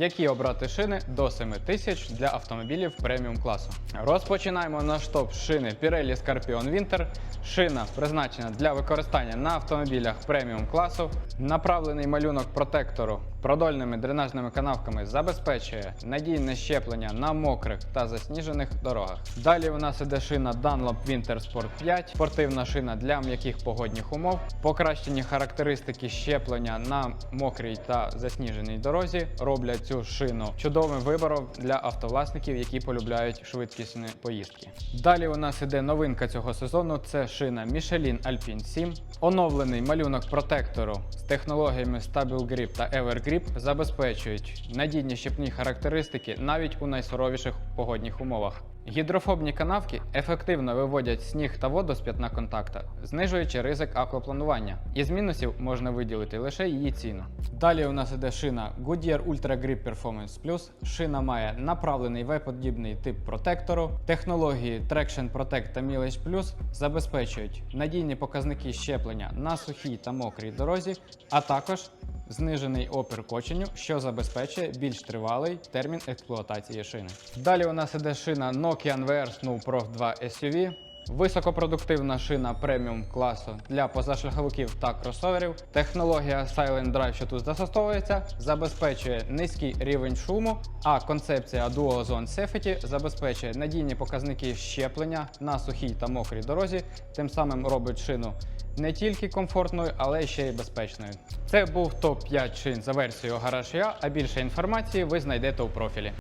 які обрати шини до 7 тисяч для автомобілів преміум класу. Розпочинаємо наш топ шини Pirelli Scorpion Winter. Шина призначена для використання на автомобілях преміум класу. Направлений малюнок протектору продольними дренажними канавками забезпечує надійне щеплення на мокрих та засніжених дорогах. Далі у нас іде шина Dunlop Winter Sport 5, спортивна шина для м'яких погодних умов, покращені характеристики щеплення на мокрій та засніженій дорозі роблять цю шину чудовим вибором для автовласників, які полюбляють швидкісні поїздки. Далі у нас іде новинка цього сезону. Це шина Michelin Alpine 7. Оновлений малюнок протектору з технологіями Stable Grip та Evergrip забезпечують надійні щепні характеристики навіть у найсуровіших погодних умовах. Гідрофобні канавки ефективно виводять сніг та воду з п'ятна контакта, знижуючи ризик аквапланування. Із мінусів можна виділити лише її ціну. Далі у нас іде шина Goodyear Ultra Grip Performance Plus. Шина має направлений V-подібний тип протектору. Технології Traction Protect та Mileage Plus забезпечують надійні показники щеплення на сухій та мокрій дорозі, а також знижений опір коченню, що забезпечує більш тривалий термін експлуатації шини. Далі у нас іде шина Nokian VR Snow Pro 2 SUV. Високопродуктивна шина преміум класу для позашляховиків та кросоверів. Технологія Silent Drive, що тут застосовується, забезпечує низький рівень шуму, а концепція Dual Zone Safety забезпечує надійні показники щеплення на сухій та мокрій дорозі, тим самим робить шину не тільки комфортною, але ще й безпечною. Це був топ 5 шин за версією Garage.ua, а більше інформації ви знайдете у профілі.